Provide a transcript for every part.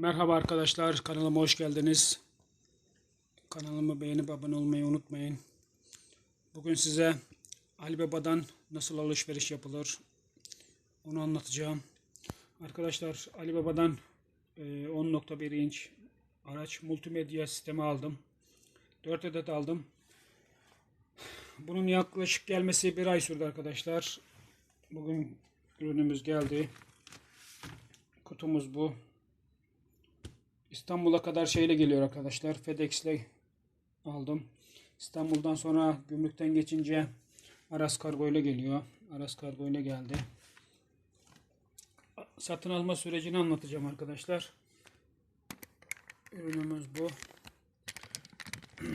Merhaba arkadaşlar, kanalıma hoş geldiniz. Kanalımı beğenip abone olmayı unutmayın. Bugün size Alibaba'dan nasıl alışveriş yapılır onu anlatacağım. Arkadaşlar Alibaba'dan e, 10.1 inç araç multimedya sistemi aldım. 4 adet aldım. Bunun yaklaşık gelmesi bir ay sürdü arkadaşlar. Bugün ürünümüz geldi. Kutumuz bu. İstanbul'a kadar şeyle geliyor arkadaşlar. FedEx'le aldım. İstanbul'dan sonra gümrükten geçince Aras Kargo ile geliyor. Aras Kargo ile geldi. Satın alma sürecini anlatacağım arkadaşlar. Ürünümüz bu.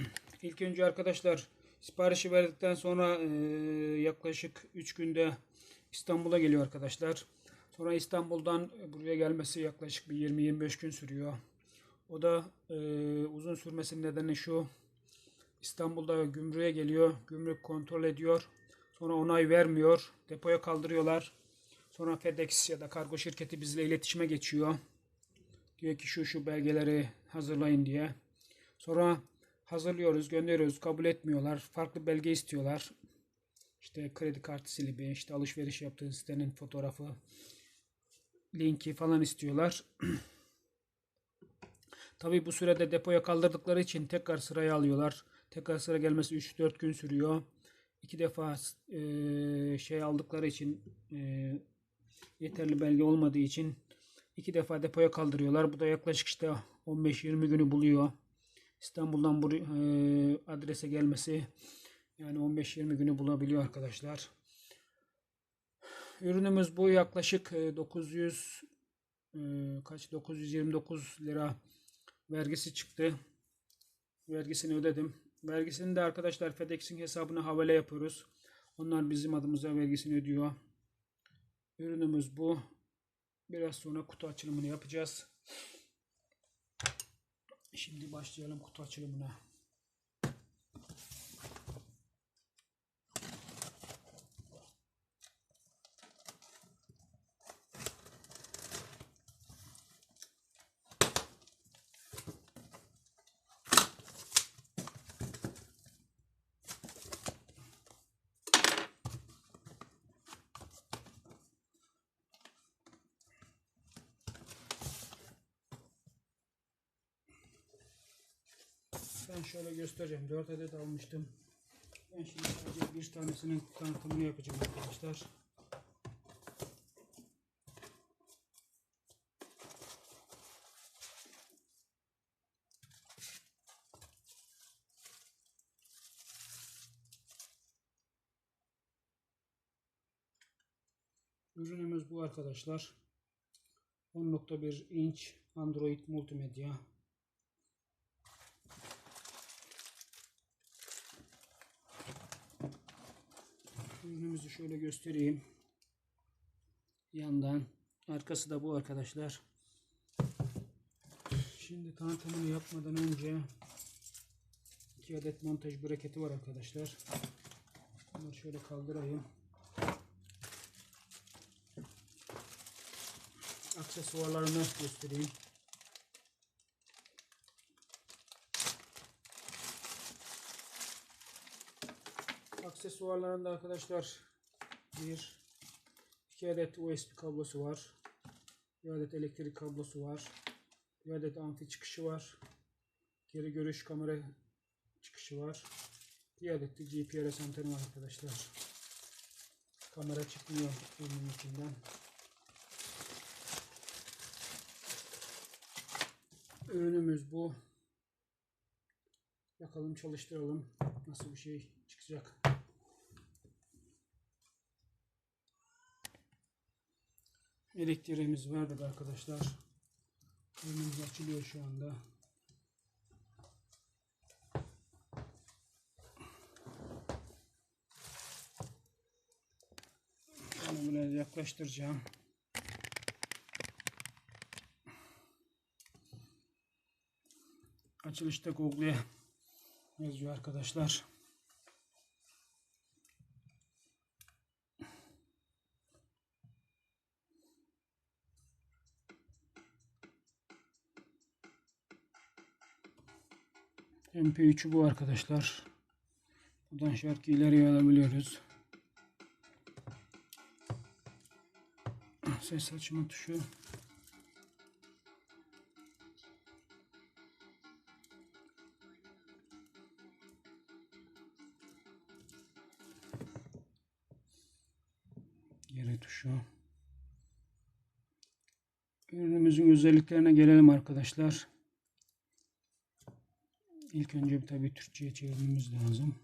İlk önce arkadaşlar siparişi verdikten sonra e, yaklaşık 3 günde İstanbul'a geliyor arkadaşlar. Sonra İstanbul'dan buraya gelmesi yaklaşık bir 20-25 gün sürüyor. O da e, uzun sürmesinin nedeni şu. İstanbul'da gümrüğe geliyor. Gümrük kontrol ediyor. Sonra onay vermiyor. Depoya kaldırıyorlar. Sonra FedEx ya da kargo şirketi bizle iletişime geçiyor. Diyor ki şu şu belgeleri hazırlayın diye. Sonra hazırlıyoruz, gönderiyoruz. Kabul etmiyorlar. Farklı belge istiyorlar. İşte kredi kartı silibi, işte alışveriş yaptığın sitenin fotoğrafı, linki falan istiyorlar. Tabi bu sürede depoya kaldırdıkları için tekrar sıraya alıyorlar. Tekrar sıra gelmesi 3-4 gün sürüyor. İki defa e, şey aldıkları için e, yeterli belge olmadığı için iki defa depoya kaldırıyorlar. Bu da yaklaşık işte 15-20 günü buluyor. İstanbul'dan bu e, adrese gelmesi yani 15-20 günü bulabiliyor arkadaşlar. Ürünümüz bu yaklaşık e, 900 e, kaç 929 lira vergisi çıktı. Vergisini ödedim. Vergisini de arkadaşlar FedEx'in hesabına havale yapıyoruz. Onlar bizim adımıza vergisini ödüyor. Ürünümüz bu. Biraz sonra kutu açılımını yapacağız. Şimdi başlayalım kutu açılımına. Şöyle göstereceğim. 4 adet almıştım. Ben şimdi sadece bir tanesinin tanıtımını yapacağım arkadaşlar. Ürünümüz bu arkadaşlar. 10.1 inç Android multimedya. Ürünümüzü şöyle göstereyim. Yandan. Arkası da bu arkadaşlar. Şimdi tanıtımını yapmadan önce iki adet montaj braketi var arkadaşlar. Bunları şöyle kaldırayım. Aksesuarlarını göstereyim. Aksesuarlarında arkadaşlar bir iki adet USB kablosu var. Bir adet elektrik kablosu var. Bir adet amfi çıkışı var. Geri görüş kamera çıkışı var. Bir adet de GPRS anteni var arkadaşlar. Kamera çıkmıyor ürünün içinden. Ürünümüz bu. Bakalım çalıştıralım. Nasıl bir şey çıkacak. Elektriğimiz verdik arkadaşlar. Ürünümüz açılıyor şu anda. Bunu biraz yaklaştıracağım. Açılışta Google'ye yazıyor arkadaşlar. MP3'ü bu arkadaşlar. Buradan şarkı ileriye alabiliyoruz. Ses açma tuşu. Geri tuşu. Ürünümüzün özelliklerine gelelim arkadaşlar. İlk önce tabii Türkçe'ye çevirmemiz lazım.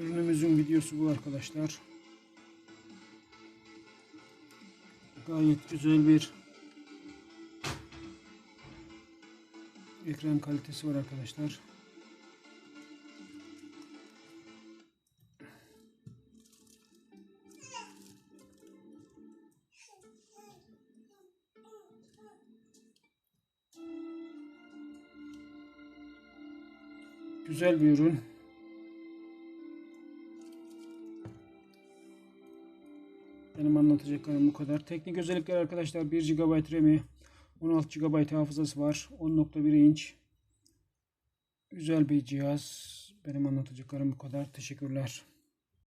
Ürünümüzün videosu bu arkadaşlar. Gayet güzel bir ekran kalitesi var arkadaşlar. Güzel bir ürün. Benim anlatacaklarım bu kadar. Teknik özellikler arkadaşlar 1 GB RAM'i, 16 GB hafızası var. 10.1 inç. Güzel bir cihaz. Benim anlatacaklarım bu kadar. Teşekkürler.